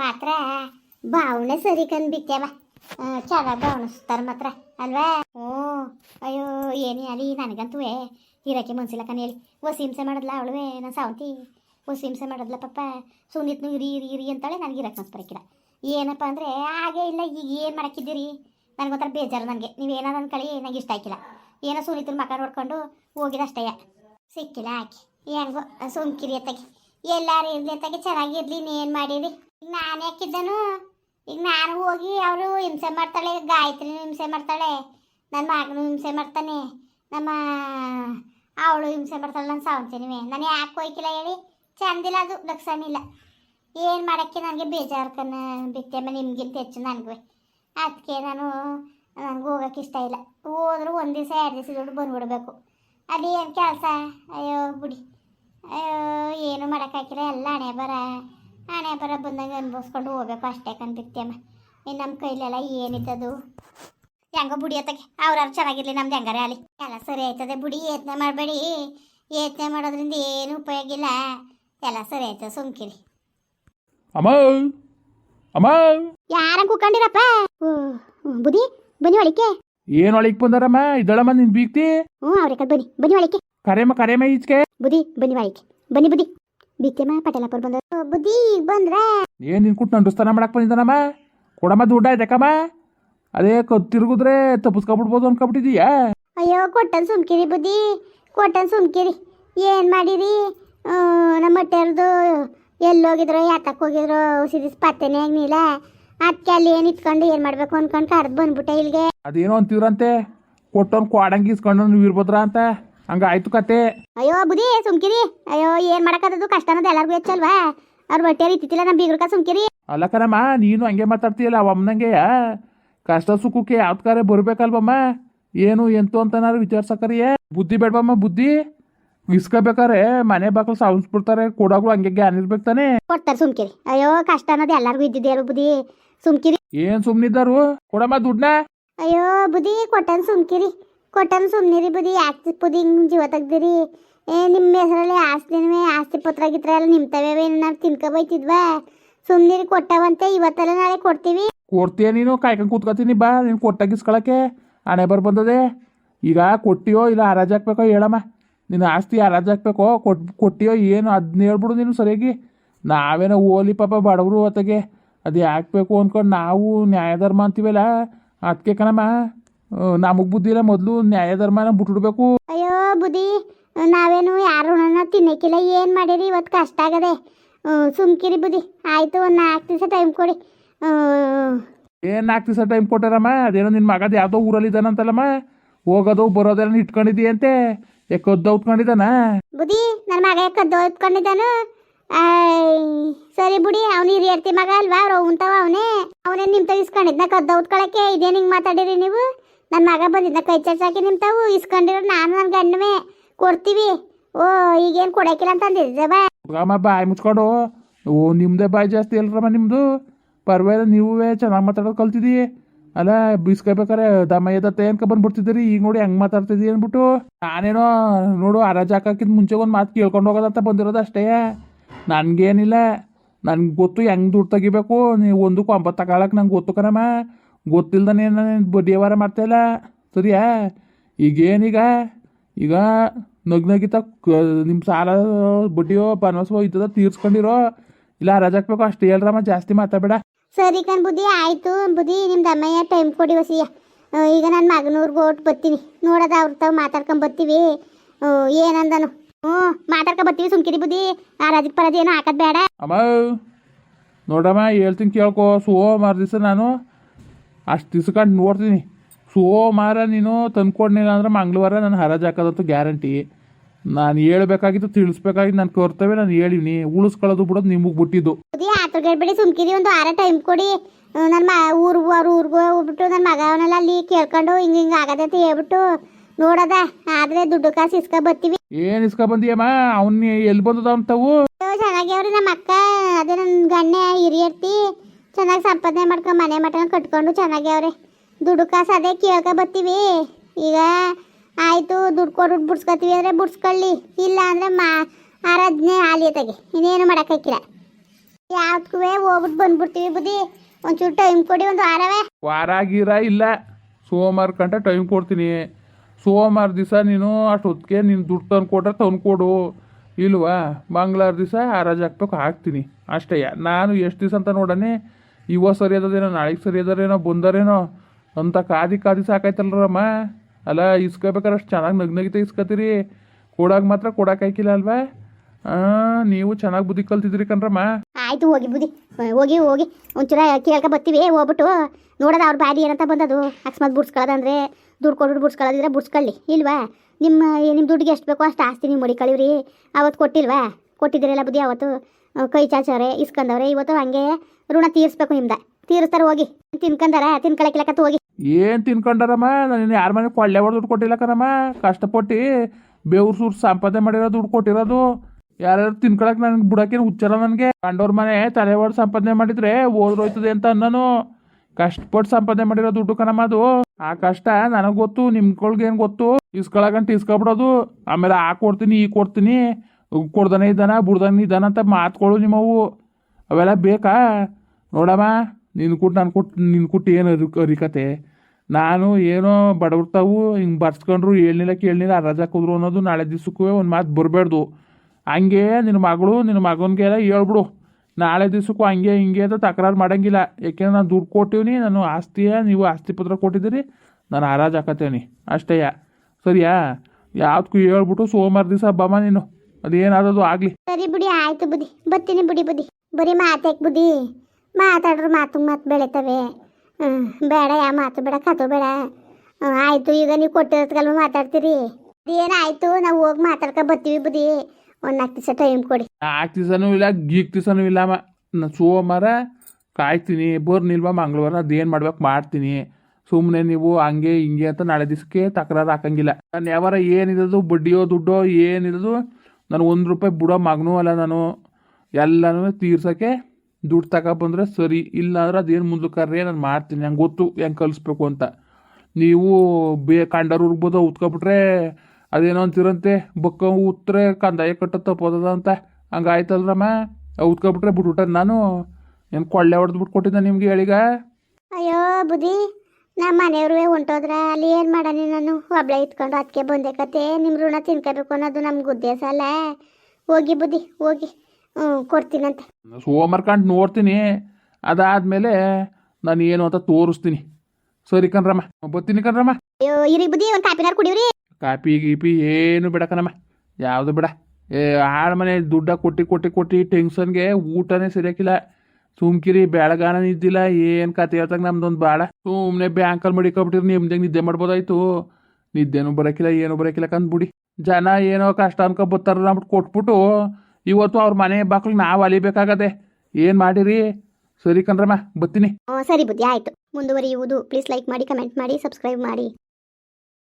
ಮಾತ್ರ ಭಾವನೆ ಸರಿ ಕಂದ್ ಬಿತ್ತೇವ ಚೆನ್ನಾಗಿ ಭಾವನಿಸ್ತಾರ ಮಾತ್ರ, ಅಲ್ವಾ? ಓ ಅಯ್ಯೋ, ಏನೇ ಅಲ್ಲಿ ನನಗಂತೂ ಇರಕ್ಕೆ ಮನ್ಸಿಲ್ಲ ಕಣ ಹೇಳಿ ಹೊಸ ಹಿಂಸೆ ಮಾಡಿದ್ಲ ಅವಳುವೆ ನಾನು ಸಾವಂತಿ. ಹೊಸ ಹಿಂಸೆ ಮಾಡಿದ್ಲ ಪಪ್ಪ. ಸುನಿತ್ನು ಇರಿ ಇರಿ ಇರಿ ಅಂತಾಳೆ ನನಗೆ ಇರಕ್ಕೆ ಮನ್ಸು ಬರಕಿಲ್ಲ ಏನಪ್ಪ ಅಂದರೆ, ಹಾಗೇ ಇಲ್ಲ, ಈಗ ಏನು ಮಾಡಕ್ಕಿದ್ದೀರಿ? ನನಗೊಂಥರ ಬೇಜಾರು ನನಗೆ. ನೀವೇನೋ ನನ್ನ ಕಳಿ ನನಗೆ ಇಷ್ಟ ಆಯ್ಕಿಲ್ಲ. ಏನೋ ಸುನಿತ್ ಮಕ ನೋಡ್ಕೊಂಡು ಹೋಗಿದ ಅಷ್ಟೇ. ಸಿಕ್ಕಿಲ್ಲ ಹಾಕಿ ಹೆಂಗೋ, ಸುಮ್ಕಿರಿ ಅತ್ತಾಗೆ. ಎಲ್ಲಾರು ಇರಲಿ ಅತ್ತಾಗೆ ಚೆನ್ನಾಗಿರ್ಲಿ ಇನ್ನೇನು ಮಾಡಿರಿ ಈಗ ನಾನು ಯಾಕಿದ್ದನು ಈಗ ನಾನು ಹೋಗಿ ಅವರು ಹಿಂಸೆ ಮಾಡ್ತಾಳೆ ಗಾಯತ್ರಿ ಹಿಂಸೆ ಮಾಡ್ತಾಳೆ, ನನ್ನ ಮಗನು ಹಿಂಸೆ ಮಾಡ್ತಾನೆ, ನಮ್ಮ ಅವಳು ಹಿಂಸೆ ಮಾಡ್ತಾಳೆ ನಾನು ಸಾವಂತಿನಿವೆ ನಾನು ಯಾಕೆ ಹೋಯ್ಕಿಲ್ಲ ಹೇಳಿ ಚಂದಿಲ್ಲ ಅದು, ಲಕ್ಷಣ ಇಲ್ಲ. ಏನು ಮಾಡೋಕ್ಕೆ ನನಗೆ ಬೇಜಾರು ಕನ್ನ ಬಿಟ್ಟೆಮ್ಮ ನಿಮ್ಗಿಂತ ಹೆಚ್ಚು ನನಗೂ. ಅದಕ್ಕೆ ನಾನು, ನನಗೆ ಹೋಗೋಕೆ ಇಷ್ಟ ಇಲ್ಲ. ಹೋದ್ರೂ ಒಂದು ದಿವಸ, ಎರಡು ದಿವಸ ದುಡ್ಡು ಬಂದ್ಬಿಡ್ಬೇಕು. ಅಲ್ಲಿ ಏನು ಕೆಲಸ? ಅಯ್ಯೋ, ಬಿಡಿ. ಅಯ್ಯೋ, ಏನು ಮಾಡೋಕ್ಕಾಗಿಲ್ಲ, ಎಲ್ಲ ಹಣೆ ಬರ ಹಣೆ ಬರ ಬಂದಂಗೆ ಅನ್ಭವಿಸ್ಕೊಂಡು ಹೋಗ್ಬೇಕು ಅಷ್ಟೇ ಕಣ್ಬಿಡ್ತೀಯಮ್ಮ ಇನ್ನು ನಮ್ಮ ಕೈಲೆಲ್ಲ ಏನಿದ್ದದು ಹೆಂಗೋ ಬುಡಿ ಅತ್ತಗೆ. ಅವ್ರವ್ರು ಚೆನ್ನಾಗಿರ್ಲಿ ನಮ್ದು ಹೆಂಗಾರೆ ಅಲ್ಲಿ ಎಲ್ಲ ಸರಿ ಆಯ್ತದೆ ಬುಡಿ ಯತ್ನ ಮಾಡಬೇಡಿ. ಯತ್ನ ಮಾಡೋದ್ರಿಂದ ಏನು ಉಪಯೋಗ ಇಲ್ಲ. ಎಲ್ಲ ಸರಿ ಆಯ್ತದೆ ಸುಮ್ಕಿರಿ. ಅಮ್ಮ ಅಮ್ಮ ಯಾರ ಕೂಕೊಂಡಿರಪ್ಪ ಬುದಿ ಬನ್ನಿ ಒಳಿಕೆ ಏನು ಒಳಗೆ ಬಂದಾರಮ್ಮ? ಇದಳಮ್ಮ ನಿನ್ ಬೀಗ್ತಿ? ಹ್ಞೂ ಅವ್ರೆ ಬನ್ನಿ ಬನ್ನಿ ಒಳಿಕೆ ಕರೆಮ್ಮ ಕರೆಮ್ಮ ಈಚೆಗೆ. ಬುದಿ ಬನ್ನಿ ಒಳಿಕೆ ಬನ್ನಿ ಬುದಿ ಬಿತ್ತೇಮ ಪಟೇಲಪ್ಪರು ಬಂದ. ಬುದ್ಧಿ ಈಗ ಬಂದ್ರೆ. ಏನು ನಿನ್ ಕುಟ್ಟು ನಂಡುಸ್ತಾನ ಮಾಡಕ್ ಬಂದಿದ್ದಾನಮ್ಮ? ಕೊಡಮ್ಮ ದುಡ್ಡು ಆಯ್ತಕ್ಕಮ್ಮ? ಅದೇ ತಿರುಗಿದ್ರೆ ತಪ್ಪಿಸ್ಕೊಬಿಡ್ಬೋದು ಅನ್ಕೊಬಿಟ್ಟಿದೀಯಾ? ಅಯ್ಯೋ ಕೊಟ್ಟನ್ ಸುಮ್ಕಿರಿ ಬುದ್ಧಿ. ಕೊಟ್ಟನ್ ಸುಮ್ಕಿರಿ. ಏನು ಮಾಡಿರಿ? ನಮ್ಮ ಹೊಟ್ಟೆರ್ದು ಎಲ್ಲೋಗಿದ್ರು ಯಾತಕ್ಕೆ ಹೋಗಿದ್ರು ಸಿದಿಸ್ ಪತ್ತೆನೇ ಆಗ್ನಿಲ್ಲ. ಅದಕ್ಕೆ ಅಲ್ಲಿ ಏನು ಇಟ್ಕೊಂಡು ಏನು ಮಾಡಬೇಕು ಅನ್ಕೊಂಡು ಕರೆದು ಬಂದ್ಬಿಟ್ಟೆ ಇಲ್ಲಿಗೆ. ಅದೇನೋ ಅಂತೀವ್ರಂತೆ ಕೊಟ್ಟೋನ್ ಕ್ವಾಡಂಗಿ ಇಸ್ಕೊಂಡು ವೀರಭದ್ರ ಅಂತ? ಹಂಗ ಆಯ್ತು ಕತೆ. ಅಯ್ಯೋ ಬುದಿ ಸುಮ್ಕಿರಿ. ಅಯ್ಯೋ ಏನ್ ಮಾಡೋಕ್ಕದು ಕಷ್ಟ ಅನ್ನೋದು ಎಲ್ಲರಿಗೂ ಹೆಚ್ಚಲ್ವಾ? ಅವ್ರ ಬಟ್ಟೆ ಇತ್ತಿಲ್ಲ ನಮ್ ಬೀಗ್ರಕ ಸುಮ್ಕಿರಿ. ಅಲ್ಲ ಕಣಮ್ಮ ನೀನು ಹಂಗೆ ಮಾತಾಡ್ತೀಯಲ್ಲ ಅವಮ್ಮನಂಗೆಯ ಕಷ್ಟ ಸುಖಕ್ಕೆ ಯಾವ್ದು ಕರೆ ಬರ್ಬೇಕಲ್ವಮ್ಮ? ಏನು ಎಂತು ಅಂತನಾರು ವಿಚಾರ್ಸಕರಿಯೇ? ಬುದ್ಧಿ ಬೇಡವಮ್ಮ ಬುದ್ಧಿ. ಇಸ್ಕೋಬೇಕಾರೆ ಮನೆ ಬಾಕಲು ಸಾವಿಸ್ಬಿಡ್ತಾರೆ ಕೊಡೋಗಳು ಹಂಗೆ ಜ್ಞಾನ ಇರ್ಬೇಕು ತಾನೆ. ಕೊಡ್ತಾರೆ ಸುಮ್ಕಿರಿ. ಅಯ್ಯೋ ಕಷ್ಟ ಅನ್ನೋದು ಎಲ್ಲರಿಗೂ ಇದ್ದಿದ್ದೆ ಬುದ್ಧಿ? ಬುದಿ ಸುಮ್ಕಿರಿ. ಏನ್ ಸುಮ್ನಿದ್ದಾರು? ಕೊಡಮ್ಮ ದುಡ್ಡನ್ನ. ಅಯ್ಯೋ ಬುದ್ಧಿ ಕೊಟ್ಟನ್ ಸುಮ್ಕಿರಿ. ಕೊಟ್ಟನ್ ಸುಮ್ನಿರಿ ಬುದಿ ಯಾಕೆ ಬುದಿ ಹಿಂಗ್ ಜೀವ ತೆಗ್ದಿರಿ. ಏ ನಿಮ್ಮ ಹೆಸರಲ್ಲಿ ಆಸ್ತಿನವೇ, ಆಸ್ತಿ ಪತ್ರ ಗಿತ್ರ ಎಲ್ಲ ನಿಮ್ತವೇ ನಾವು ತಿನ್ಕೊ ಬೈತಿದ್ವಾ. ಸುಮ್ನಿರಿ ಕೊಟ್ಟವಂತೆ, ಇವತ್ತೆಲ್ಲ ನಾಳೆ ಕೊಡ್ತೀವಿ. ಕೊಡ್ತೀಯ ನೀನು? ಕಾಯ್ಕೊಂಡು ಕೂತ್ಕೊತೀನಿ ಬಾ, ನೀನು ಕೊಟ್ಟಾಗಿಸ್ಕೊಳಕ್ಕೆ ಹಣೆ ಬರ್ ಬಂದದೆ. ಈಗ ಕೊಟ್ಟಿಯೋ ಇಲ್ಲ ಹರಾಜ್ ಹಾಕ್ಬೇಕೋ ಹೇಳಮ್ಮ. ನಿನ್ನ ಆಸ್ತಿ ಹರಾಜ್ ಹಾಕ್ಬೇಕೋ? ಕೊಟ್, ಕೊಟ್ಟಿಯೋ ಏನು? ಅದನ್ನ ಹೇಳ್ಬಿಡು ನೀನು ಸರಿಯಾಗಿ. ನಾವೇನೋ ಓಲಿ ಪಾಪ ಬಡವರು ಹೊತ್ತಗೆ ಅದು ಹಾಕ್ಬೇಕು ಅಂದ್ಕೊಂಡು ನಾವು ನ್ಯಾಯಧರ್ಮ ಅಂತೀವಲ್ಲ? ಅದಕ್ಕೆ ಕಣಮ್ಮ. ನಮಗೆ ಬುದ್ಧಿ ಇಲ್ಲ ಮೊದಲು ನ್ಯಾಯಧರ್ಮನ ಬಿಟ್ಬಿಡ್ಬೇಕು. ಅಯ್ಯೋ ಬುದ್ಧಿ ನಾವೇನು ಯಾರು ತಿನ್ನಕ್ಕಿಲ್ಲ ಏನು ಮಾಡಿರಿ? ಇವತ್ತು ಕಷ್ಟ ಆಗದೆ. ಸುಮ್ಕಿರಿ ಬುದ್ಧಿ. ಆಯ್ತು ಒಂದು ನಾಲ್ಕು ದಿವಸ ಟೈಮ್ ಕೊಡಿ. ಏನು ನಾಲ್ಕು ದಿವಸ ಟೈಮ್ ಕೊಟ್ಟಾರಮ್ಮ? ಅದೇನೋ ನಿನ್ನ ಮಗದ ಯಾವುದೋ ಊರಲ್ಲಿ ಇದ್ದಾನಂತಲ್ಲಮ್ಮ ಹೋಗೋದು ಬರೋದೆಲ್ಲ ಇಟ್ಕೊಂಡಿದ್ದೀಯಂತೆ ಯಾಕೊದ್ದು ಉಟ್ಕೊಂಡಿದ್ದಾನ ಬುದ್ಧಿ ನನ್ನ ಮಗ ಕದ್ದು ಇಟ್ಕೊಂಡಿದ್ದಾನು ಸರಿ ಬುಡಿ ಅವನು ಹಿರಿಯರ್ತಿ ಮಗ ಅಲ್ವಾ? ಅವ್ರು ಅವನೇ. ಅವನೇ ನಿಮ್ ತಾವ್ ಇಸ್ಕೊಂಡಿದ್ನ ಕದ್ದ ಉಟ್ಕೊಳಕ್ಕೆ ಇದೇನು ಹಿಂಗೆ ಮಾತಾಡಿರಿ ನೀವು? ನನ್ನ ಮಗ ಬಂದಿದ್ದ ಕೈ ಚಾಚಾಕಿ ನಿಮ್ ತಾವು ಇಸ್ಕೊಂಡಿರೋ ನಾನು ನನ್ನ ಗಂಡವೇ ಕೊಡ್ತೀವಿ. ಓ, ಈಗೇನು ಕೊಡಕಿಲ್ಲ ಅಂತ ಅಂದಿದ್ದೆ, ಬಾ. ಬಾಯ್ ಬಾಯಿ ಮುಚ್ಕೊಂಡು. ಓ ನಿಮ್ಮದೇ ಬಾಯಿ ಜಾಸ್ತಿ ಇಲ್ರಮ್ಮ ನಿಮ್ಮದು ಪರ್ವಾಗಿಲ್ಲ, ನೀವೇ ಚೆನ್ನಾಗಿ ಮಾತಾಡೋದು ಕಲ್ತಿದಿ ಅಲ್ಲ, ಬೀಸ್ಕೋಬೇಕಾರೆ ದಮ್ಮ ಎದತ್ತೆ ಅನ್ಕ ಬಂದ್ಬಿಡ್ತಿದ್ದೀರಿ? ಈಗ ನೋಡಿ ಹೆಂಗೆ ಮಾತಾಡ್ತಿದ್ದೀ ಅಂದ್ಬಿಟ್ಟು. ನಾನೇನೋ, ನೋಡು ಅರಾಜ್ ಹಾಕಿದ್ ಮುಂಚೆ ಒಂದು ಮಾತು ಕೇಳ್ಕೊಂಡು ಹೋಗೋದಂತ ಬಂದಿರೋದು ಅಷ್ಟೇ. ನನಗೇನಿಲ್ಲ. ನನ್ಗೆ ಗೊತ್ತು ಹೆಂಗೆ ದುಡ್ಡು ತೆಗಿಬೇಕು. ನೀವು ಒಂದಕ್ಕೂ ಒಂಬತ್ತು ತಗೊಳಕ್ಕೆ ನಂಗೆ ಗೊತ್ತು ಕಣಮ್ಮ. ಗೊತ್ತಿಲ್ದನೆ ನಾನು ವ್ಯವಹಾರ ಮಾಡ್ತಾಯಿಲ್ಲ ಸರಿಯಾ? ಈಗೇನೀಗ? ಈಗ ನಗ್ ನಗಿತ ನಿಮ್ಮ ಸಾಲ ಬಡ್ಡಿಯೋ ಬನವಸವೋ ಇದ್ದದ ತೀರ್ಸ್ಕೊಂಡಿರೋ? ಇಲ್ಲ ರಜಾಕ್ಬೇಕು ಅಷ್ಟು ಹೇಳ್ರಮ್ಮ ಜಾಸ್ತಿ ಮಾತಾಡಬೇಡ. ಸರಿ ಕಣ್ ಬುದ್ಧಿ ಆಯಿತು. ಬುದ್ಧಿ ನಿಮ್ದು ಅಮ್ಮಯ್ಯ ಟೈಮ್ ಕೊಡಿ ವಸಿಯ. ಈಗ ನನ್ನ ಮಗನೂರ್ಗೆ ಗೋಟ್ ಬರ್ತೀನಿ. ನೋಡೋದ ಅವ್ರ ತಾವು ಮಾತಾಡ್ಕೊಂಡ್ ಬರ್ತೀವಿ. ಏನಂದನು? ಹ್ಞೂ ಮಾತಾಡ್ಕೊ ಬರ್ತೀವಿ ಸುಮ್ಕಿರಿ ಬುದ್ಧಿ. ಆ ರಜಕ್ ಪರಜ ಏನು ಹಾಕೋದು ಬೇಡ. ಅಮ್ಮ ನೋಡಮ್ಮ ಹೇಳ್ತೀನಿ ಕೇಳ್ಕೋ. ಸೋ ದಿವಸ ನಾನು. ಅಷ್ಟು ತಿಸ್ಕೊಂಡು ಕಂಡು ನೋಡ್ತೀನಿ ಸೋಮವಾರ ನೀನು ತಂದ್ಕೊಡ್ಲಿಲ್ಲ ಅಂದ್ರೆ ಮಂಗಳವಾರ ನನ್ನ ಹರಾಜ್ ಹಾಕೋದಂತೂ ಗ್ಯಾರಂಟಿ. ನಾನು ಹೇಳ್ಬೇಕಾಗಿತ್ತು ತಿಳಿಸ್ಬೇಕಾಗಿತ್ತು ನನ್ನ ಕರ್ತವ್ಯ ನಾನು ಹೇಳಿವ್ನಿ. ಉಳಿಸ್ಕೊಳ್ಳೋದು ಬಿಡೋದು ನಿಮಗೆ ಬಿಟ್ಟಿದ್ದು. ಬುದ್ಧಿ ಆತುಗಡ್ಬೇಡಿ ಸುಮ್ಕಿರಿ ಒಂದು ವಾರ ಟೈಮ್ ಕೊಡಿ. ನನ್ನ ಮ ಊರ್ಗೂ ಅವ್ರ ಊರ್ಗೂ ಹೋಗ್ಬಿಟ್ಟು ನನ್ನ ಮಗ ಅವನೆಲ್ಲ ಅಲ್ಲಿ ಕೇಳ್ಕೊಂಡು ಹಿಂಗೆ ಹಿಂಗೆ ಆಗದೆ ಅಂತ ಹೇಳ್ಬಿಟ್ಟು ನೋಡದ. ಆದ್ರೆ ದುಡ್ಡು ಕಾಸು ಇಸ್ಕೊ ಬರ್ತೀವಿ ಏನು ಇಸ್ಕೊ ಬಂದಿಯಮ್ಮ ಅವ್ನ ಎಲ್ಲಿ ಬಂದದ ಅಂತವು? ಚೆನ್ನಾಗಿ ಅವ್ರಿ ನಮ್ಮ ಅಕ್ಕ ಅದೇ ನನ್ನ ಗಣ್ಯ ಹಿರಿಯರ್ತಿ. ಚೆನ್ನಾಗಿ ಸಂಪಾದನೆ ಮಾಡ್ಕೊಂಡು ಮನೆ ಮಠ ಕಟ್ಕೊಂಡು ಚೆನ್ನಾಗಿ ಅವ್ರೆ. ದುಡ್ಡು ಕಾಸು ಅದೇ ಕೇಳ್ಕೊ ಬರ್ತೀವಿ. ಈಗ ಆಯಿತು, ದುಡ್ಡು ಕೊಟ್ಟು ಬಿಡ್ಸ್ಕೊತೀವಿ ಅಂದರೆ ಬಿಡ್ಸ್ಕೊಳ್ಳಿ. ಇಲ್ಲ ಅಂದರೆ ಮಾ, ಆರಾಧನೆ ಆಲಿ ತೆಗೆ ಇನ್ನೇನು ಮಾಡೋಕ್ಕಾಗಿಲ್ಲ ಯಾವ್ದಕ್ಕೂ ಹೋಗ್ಬಿಟ್ಟು ಬಂದ್ಬಿಡ್ತೀವಿ ಬುದ್ಧಿ. ಒಂಚೂರು ಟೈಮ್ ಕೊಡಿ, ಒಂದು ವಾರವೇ. ವಾರ ಗೀರ ಇಲ್ಲ. ಸೋಮವಾರ ಗಂಟ ಟೈಮ್ ಕೊಡ್ತೀನಿ. ಸೋಮವಾರ ದಿವಸ ನೀನು ಅಷ್ಟೊತ್ತಿಗೆ ನೀನು ದುಡ್ಡು ತಂದು ಕೊಟ್ರೆ ತಂದು ಕೊಡು. ಇಲ್ವಾ? ಮಂಗಳವಾರ ದಿವಸ ಆರಾಜ್ ಹಾಕ್ಬೇಕು, ಹಾಕ್ತೀನಿ. ಅಷ್ಟೇ. ನಾನು ಎಷ್ಟು ದಿವಸ ಅಂತ ನೋಡನೆ ಇವ ಸರಿ ಅದೇನೋ ನಾಳೆಗೆ ಸರಿ ಅದಾರೇನೋ, ಬಂದಾರೇನೋ, ಅಂತ ಕಾದಿ ಕಾದಿ ಸಾಕಾಯ್ತಲ್ರಮ್ಮ ಅಲ್ಲ ಇಸ್ಕೋಬೇಕಾರೆ ಅಷ್ಟು ಚೆನ್ನಾಗಿ ನಗ್ನಗಿತ ಇಸ್ಕೋತೀರಿ. ಕೊಡಾಗ ಮಾತ್ರ ಕೊಡಕ್ಕೆ ಆಯ್ಕಿಲ್ಲ ಅಲ್ವಾ? ನೀವು ಚೆನ್ನಾಗಿ ಬುದ್ಧಿ ಕಲ್ತಿದ್ರಿ ಕಣ್ರಮ್ಮ ಆಯ್ತು, ಹೋಗಿ ಬುದ್ಧಿ. ಹೋಗಿ ಹೋಗಿ. ಒಂಚೂರ ಕೇಳ್ಕ ಬರ್ತೀವಿ, ಹೋಗ್ಬಿಟ್ಟು. ನೋಡೋದು ಅವ್ರ ಬಾಡಿ ಏನಂತ ಬಂದದು. ಅಕಸ್ಮಾತ್ ಬುಡ್ಸ್ಕೊಳ್ಳೋದಂದ್ರೆ ದುಡ್ಡು ಕೊಟ್ಬಿಟ್ಟು ಬುಡ್ಸ್ಕೊಳ್ಳೋದಿದ್ರೆ ಬುಡ್ಸ್ಕೊಳ್ಳಿ, ಇಲ್ವಾ? ನಿಮ್ಮ ನಿಮ್ಮ ದುಡ್ಡಿಗೆ ಎಷ್ಟು ಬೇಕೋ ಅಷ್ಟು ಆಸ್ತಿ ನೀವು ಮಡಿಕಳಿವ್ರಿ ಅವತ್ತು ಕೊಟ್ಟಿಲ್ವಾ? ಕೊಟ್ಟಿದ್ದೀರಲ್ಲ ಬುದ್ಧಿ ಅವತ್ತು. ಕೈ ಚಾಚವ್ರೆ ಇಸ್ಕೊಂಡವ್ರೆ ಇವತ್ತು ಹಂಗೆ ಋಣ ತೀರಿಸ್ಬೇಕು ನಿಮ್ದ. ತೀರಿಸ್ತಾರೆ, ಹೋಗಿ. ತಿನ್ಕಂದಾರ ತಿನ್ಕೊಳಕ್ಕಿಲ್ಲಕತ್ತು ಹೋಗಿ. ಏನ್ ತಿನ್ಕೊಂಡಾರಮ್ಮ? ನಾನು ಯಾರ ಮನೆ ಕೊಳ್ಳೆ ಹೊಡೆದು ದುಡ್ಡು ಕೊಟ್ಟಿಲ್ಲ ಕಣಮ್ಮ. ಕಷ್ಟಪಟ್ಟು ಬೇವ್ರ ಸೂರ್ ಸಂಪಾದನೆ ಮಾಡಿರೋ ದುಡ್ಡು ಕೊಟ್ಟಿರೋದು. ಯಾರು ತಿನ್ಕೊಳಕ್ ನನಗೆ ಬಿಡೋಕೇನು ಹುಚ್ಚಲ್ಲ ನನಗೆ? ಕಂಡವ್ರ ಮನೆ ತಲೆ ಹೊಡೆದು ಸಂಪಾದನೆ ಮಾಡಿದ್ರೆ ಓದ್ರೋಯ್ತದೆ ಅಂತ ಅನ್ನೋನು. ಕಷ್ಟಪಟ್ಟು ಸಂಪಾದನೆ ಮಾಡಿರೋ ದುಡ್ಡು ಕಣಮ್ಮ ಅದು. ಆ ಕಷ್ಟ ನನಗೆ ಗೊತ್ತು ನಿಮ್ಗಳ್ಗೇನು ಗೊತ್ತು. ಇಸ್ಕೊಳಕಂತ ಇಸ್ಕೊಬಿಡೋದು. ಆಮೇಲೆ ಆ ಕೊಡ್ತೀನಿ, ಈ ಕೊಡ್ತೀನಿ. ಕೊಡ್ದಾನೆ ಇದ್ದಾನ, ಬುಡ್ದಾನೆ ಇದ್ದಾನ ಅಂತ ಮಾತ್ಕೊಳ್ಳು ನಿಮ್ಮವು. ಅವೆಲ್ಲ ಬೇಕಾ? ನೋಡಮ್ಮ ನಿನ್ನ ಕೊಟ್ಟು ನಾನು ಕೊಟ್ಟು ನಿನ್ನ ಕೊಟ್ಟು ಏನು ಅರಿ ಅರಿಕತೆ? ನಾನು ಏನೋ ಬಡವ್ರತಾವು, ಹಿಂಗೆ ಬರ್ಸ್ಕೊಂಡ್ರು ಹೇಳಿಲ್ಲ ಕೇಳಲಿಲ್ಲ ರಜಾ ಕುದ್ರು ಅನ್ನೋದು ನಾಳೆ ದಿವ್ಸಕ್ಕೂ ಒಂದು ಮಾತು ಬರಬೇಡ್ದು. ಹಂಗೆ ನಿನ್ನ ಮಗಳು ನಿನ್ನ ಮಗನಿಗೆಲ್ಲ ಹೇಳ್ಬಿಡು. ನಾಳೆ ದಿವ್ಸಕ್ಕೂ ಹಂಗೆ ಹಿಂಗೆ ಅಂತ ತಕರಾರು ಮಾಡೋಂಗಿಲ್ಲ. ಯಾಕೆಂದ್ರೆ ನಾನು ದುಡ್ಡು ಕೊಟ್ಟಿವ್ನಿ, ನಾನು ಆಸ್ತಿಯ, ನೀವು ಆಸ್ತಿ ಪತ್ರ ಕೊಟ್ಟಿದ್ದೀರಿ, ನಾನು ಹರಾಜು ಹಾಕತ್ತೇವ್ನಿ ಅಷ್ಟೇಯ? ಸರಿಯಾ? ಯಾವ್ದಕ್ಕೂ ಹೇಳ್ಬಿಟ್ಟು ಸೋಮವಾರ ದಿವಸ ಬಮ್ಮ ನೀನು. ಅದೇನಾದದು ಆಗಲಿ. ಸರಿ ಬಿಡಿ ಆಯ್ತು ಬುದ್ಧಿ ಬರ್ತೀನಿ ಬಿಡಿ ಬುದ್ಧಿ ಬರೀ ಮಾತಾಕ್ ಬುದ್ಧಿ ಮಾತಾಡ್ರು ಮಾತು ಮಾತು ಬೆಳಿತವೆ. ಹ್ಮ್, ಬೇಡ ಯಾ ಮಾತು ಬೇಡ ಕತು ಬೇಡ. ಆಯ್ತು ಈಗ ನೀವು ಕೊಟ್ಟಿರೋದ್ಕಲ್ವ ಮಾತಾಡ್ತೀರಿ? ಏನಾಯ್ತು ನಾವು ಹೋಗಿ ಮಾತಾಡ್ಕೊ ಬರ್ತೀವಿ ಬುದ್ಧಿ ಒಂದು ನಾಲ್ಕು ದಿವಸ ಟೈಮ್ ಕೊಡಿ. ನಾಲ್ಕು ದಿವಸನೂ ಇಲ್ಲ ಗೀಕ್ ದಿವಸನೂ ಇಲ್ಲಮ್ಮ ನಾ ಸೋಮವಾರ ಕಾಯ್ತೀನಿ. ಬರ್ನಿಲ್ವಾ ಮಂಗಳವಾರ? ಅದೇನು ಮಾಡ್ಬೇಕು ಮಾಡ್ತೀನಿ. ಸುಮ್ಮನೆ ನೀವು ಹಂಗೆ ಹಿಂಗೆ ಅಂತ ನಾಳೆ ದಿವಸಕ್ಕೆ ತಕರಾರು ಹಾಕಂಗಿಲ್ಲ. ನಾನು ಯಾವಾರ ಏನಿರೋದು ಬಡ್ಡಿಯೋ ದುಡ್ಡೋ ಏನಿರೋದು ನಾನು ಒಂದು ರೂಪಾಯಿ ಬುಡ ಮಗನೂ ಅಲ್ಲ ನಾನು. ಎಲ್ಲನೂ ತೀರ್ಸೋಕ್ಕೆ ದುಡ್ಡು ತಗೊಬಂದ್ರೆ ಸರಿ ಇಲ್ಲ ಅಂದ್ರೆ ಅದೇನು ಮುಂದಕ್ಕಾರ್ರೆ ನಾನು ಮಾಡ್ತೀನಿ, ನಂಗೆ ಗೊತ್ತು ಹೆಂಗೆ ಕಲಿಸ್ಬೇಕು ಅಂತ. ನೀವು ಬೇ ಕಂಡರು ಉರ್ಬೋದು ಉತ್ಕೊಬಿಟ್ರೆ ಅದೇನೋ ಅಂತಿರಂತೆ, ಬಕ್ಕ ಉತ್ತರೆ ಕಂದಾಯ ಕಟ್ಟ ತಪ್ಪೋದದ ಅಂತ. ಹಂಗಾಯ್ತಲ್ರಮ್ಮ? ಉತ್ಕೊಬಿಟ್ರೆ ಬಿಟ್ಬಿಟ್ಟೆ ನಾನು. ಏನು ಕೊಳ್ಳೆ ಹೊಡೆದು ಬಿಟ್ಟು ಕೊಟ್ಟಿದ್ದೆ ನಿಮ್ಗೆ ಹೇಳಿಗ? ಅಯ್ಯೋ, ಬುದ್ಧಿ. ನಮ್ಮ ಮನೆಯವ್ರೇ ಹೊಂಟೋದ್ರ ಅಲ್ಲಿ ಏನು ಮಾಡಾನಿ ನಾನು? ಒಬ್ಳೆ ಇತ್ಕೊಂಡು ಅದಕ್ಕೆ ಬಂದೆ ಕತೆ. ನಿಮ್ಮ ಋಣ ತಿನ್ಕೋಬೇಕು ಅನ್ನೋದು ನಮ್ಗೆ ಉದ್ದೇಶ ಅಲ್ಲ. ಹೋಗಿ ಬುದ್ಧಿ ಹೋಗಿ ಹ್ಞೂ ಕೊಡ್ತೀನಂತೆ. ಸೋಮವಾರ ಕಂಡು ನೋಡ್ತೀನಿ. ಅದಾದ್ಮೇಲೆ ನಾನು ಏನು ಅಂತ ತೋರಿಸ್ತೀನಿ. ಸರಿ ಕಣ್ರಮ್ಮ. ಬರ್ತೀನಿ ಕಣ್ರಮ್ಮ. ಅಯ್ಯೋ ಇರಿ ಬುದ್ಧಿ ಒಂದು ಕಾಪಿನಾರು ಕುಡಿಯ್ರಿ. ಕಾಪಿ ಗೀಪಿ ಏನು ಬಿಡ ಕಣಮ್ಮ. ಯಾವುದು ಬಿಡ. ಏ ಆಳ ಮನೆ ದುಡ್ಡ ಕೊಟ್ಟು ಕೊಟ್ಟು ಕೊಟ್ಟು ಟೆನ್ಷನ್ಗೆ ಊಟನೇ ಸರಿಯಾಕಿಲ್ಲ ಸುಮ್ಕಿರಿ ಬೆಳಗಾನ ನಿದ್ದಿಲ್ಲ ಏನ್ ಕತೆ ಹೇಳ್ತಾಗ ನಮ್ದೊಂದು ಭಾಳ ಸುಮ್ಮನೆ ಬ್ಯಾಂಕಲ್ಲಿ ಮಡಿಕೊಬಿಟ್ಟಿರಿ ನಿಮ್ದಂಗೆ ನಿದ್ದೆ ಮಾಡ್ಬೋದಾಯ್ತು. ನಿದ್ದೆನೂ ಬರೋಕಿಲ್ಲ, ಏನೂ ಬರೋಕಿಲ್ಲ ಕಂದ್ಬಿಡಿ. ಜನ ಏನೋ ಕಷ್ಟ ಅನ್ಕೊ ಬರ್ತಾರ ಕೊಟ್ಬಿಟ್ಟು, ಇವತ್ತು ಅವ್ರ ಮನೆ ಬಾಕ್ಲು ನಾವ್ ಅಲಿಬೇಕಾಗದೆ. ಏನ್ ಮಾಡಿರಿ? ಸರಿ ಕಣ್ರಮ್ಮ ಬತ್ತೀನಿ ಸರಿ ಬುದ್ಧಿ, ಆಯಿತು. ಮುಂದುವರಿಯುವುದು, ಪ್ಲೀಸ್ ಲೈಕ್ ಮಾಡಿ, ಕಮೆಂಟ್ ಮಾಡಿ, ಸಬ್ಸ್ಕ್ರೈಬ್ ಮಾಡಿ.